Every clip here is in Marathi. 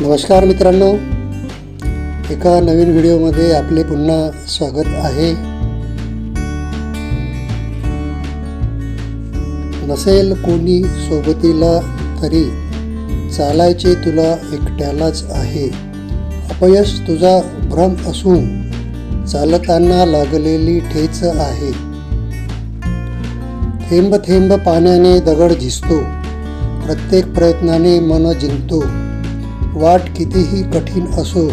नमस्कार मित्रांनो. एका नवीन व्हिडिओमध्ये आपले पुन्हा स्वागत आहे. नसेल कोणी सोबतीला तरी चालायचे तुला एकट्यालाच आहे. अपयश तुझा भ्रम असून चालताना लागलेली ठेच आहे. थेंब थेंब पाण्याने दगड झिजतो. प्रत्येक प्रयत्नाने मन जिंकतो. वाट कितीही कठीण असो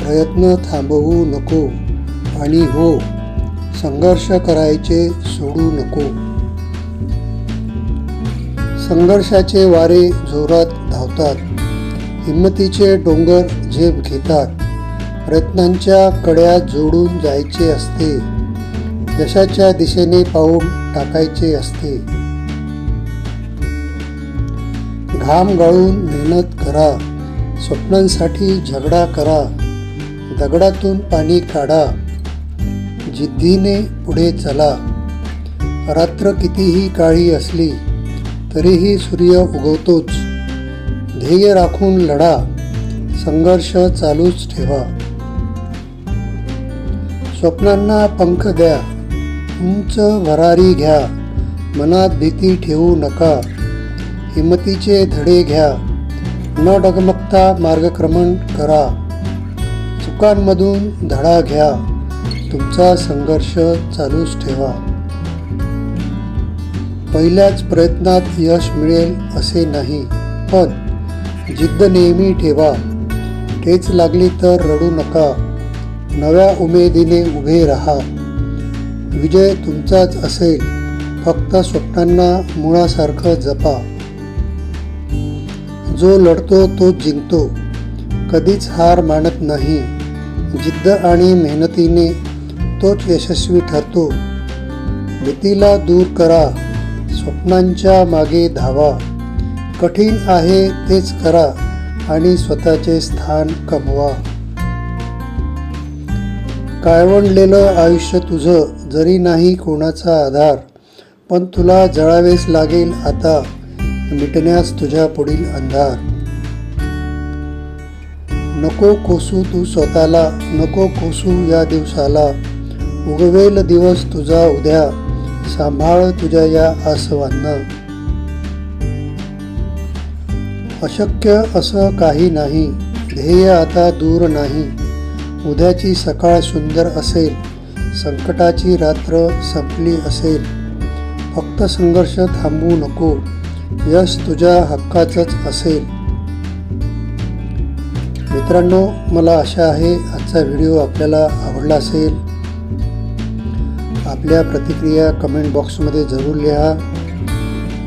प्रयत्न थांबवू नको आणि हो संघर्ष करायचे सोडू नको. संघर्षाचे वारे जोरात धावतात हिंमतीचे डोंगर झेप घेतात प्रयत्नांच्या कड्या जोडून जायचे असते यशाच्या दिशेने पाऊल टाकायचे असते. घाम गाळून मेहनत करा स्वप्नांसाठी झगडा करा. दगडातून पाणी काढा. जिद्दीने पुढे चला. रात्र कितीही काळी असली तरीही सूर्य उगवतोच. ध्येय राखून लढा. संघर्ष चालूच ठेवा. स्वप्नांना पंख द्या. उंच भरारी घ्या. मनात भीती ठेवू नका. हिमतीचे धडे घ्या. न डगमगता मार्गक्रमण करा. चुकांमधून धडा घ्या. तुमचा संघर्ष चालूच ठेवा. पहिल्याच प्रयत्नात यश मिळेल असे नाही पण जिद्द नेहमी ठेवा. ठेच लागली तर रडू नका. नव्या उमेदीने उभे राहा. विजय तुमचाच असेल. फक्त स्वप्नांना मुळासारखं जपा. जो लढतो तो जिंकतो. कधीच हार मानत नाही. जिद्द आणि मेहनतीने तोच यशस्वी ठरतो. भीतीला दूर करा. स्वप्नांच्या मागे धावा. कठीण आहे तेच करा आणि स्वतःचे स्थान कमवा. काळवंडलेलं आयुष्य तुझं जरी नाही कोणाचा आधार पण तुला जळावेच लागेल आता. मिटण्यास तुझ्या पुढील अंधार. नको कोसू तू स्वतःला नको कोसू या दिवसाला. उगवेल दिवस तुझा उद्या सांभाळ तुझ्या या आसवांना. अशक्य असं काही नाही ध्येय आता दूर नाही. उद्याची सकाळ सुंदर असेल संकटाची रात्र संपली असेल. फक्त संघर्ष थांबू नको. यश तुझ्या हक्काचंच असेल. मित्रांनो मला आशा आहे आजचा व्हिडिओ आपल्याला आवडला असेल. आपल्या प्रतिक्रिया कमेंट बॉक्समध्ये जरूर लिहा.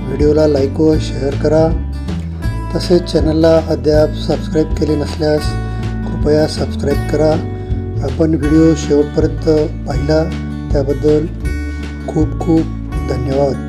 व्हिडिओला लाईक व शेअर करा. तसेच चॅनलला अद्याप सबस्क्राईब केले नसल्यास कृपया सबस्क्राईब करा. आपण व्हिडिओ शेवटपर्यंत पाहिला त्याबद्दल खूप खूप धन्यवाद.